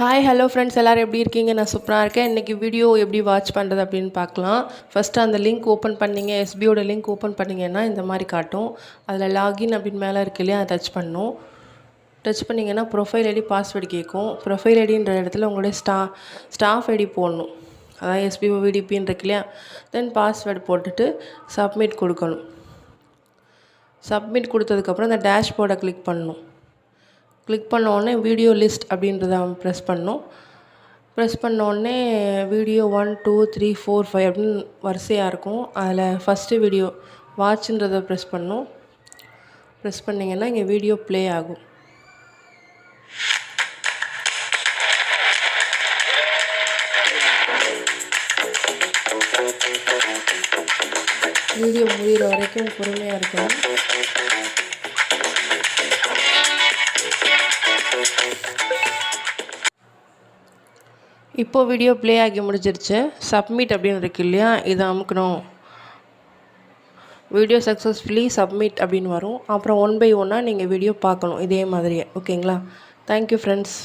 Hi hello friends எல்லோரும் எப்படி இருக்கீங்க? நான் சூப்பராக இருக்கேன். இன்றைக்கி வீடியோ எப்படி வாட்ச் பண்ணுறது அப்படின்னு பார்க்கலாம். ஃபஸ்ட்டு அந்த லிங்க் ஓப்பன் பண்ணிங்க எஸ்பியோட லிங்க் ஓப்பன் பண்ணிங்கன்னா இந்த மாதிரி காட்டும். அதில் லாகின் அப்படின்னு மேலே இருக்கு இல்லையா? அதை டச் பண்ணும். டச் பண்ணிங்கன்னா ப்ரொஃபைல் ஐடி பாஸ்வேர்டு கேட்கும். ப்ரொஃபைல் ஐடின்ற இடத்துல உங்களுடைய ஸ்டா ஸ்டாஃப் ஐடி போடணும். அதாவது எஸ்பிஓ விடிபின்னு இருக்கு இல்லையா? தென் பாஸ்வேர்டு போட்டுட்டு சப்மிட் கொடுக்கணும். சப்மிட் கொடுத்ததுக்கப்புறம் அந்த டேஷ்போர்டை கிளிக் பண்ணணும். கிளிக் பண்ண உடனே வீடியோ லிஸ்ட் அப்படின்றத ப்ரெஸ் பண்ணணும் ப்ரெஸ் பண்ண உடனே video one two three four five அப்படின்னு வரிசையாக இருக்கும். அதில் ஃபஸ்ட்டு வீடியோ வாட்சுன்றதை ப்ரெஸ் பண்ணணும் ப்ரெஸ் பண்ணிங்கன்னா இங்கே வீடியோ ப்ளே ஆகும். வீடியோ முடிகிற வரைக்கும் பொறுமையாக இருக்கணும் இப்போது வீடியோ ப்ளே ஆகி முடிஞ்சிருச்சு. சப்மிட் அப்படின்னு இருக்கு இல்லையா? இதை அமுக்கணும். வீடியோ சக்ஸஸ்ஃபுல்லி சப்மிட் அப்படின்னு வரும். அப்புறம் ஒன் பை ஒன்னாக நீங்கள் வீடியோ பார்க்கணும். இதே மாதிரியே. ஓகேங்களா தேங்க்யூ ஃப்ரெண்ட்ஸ்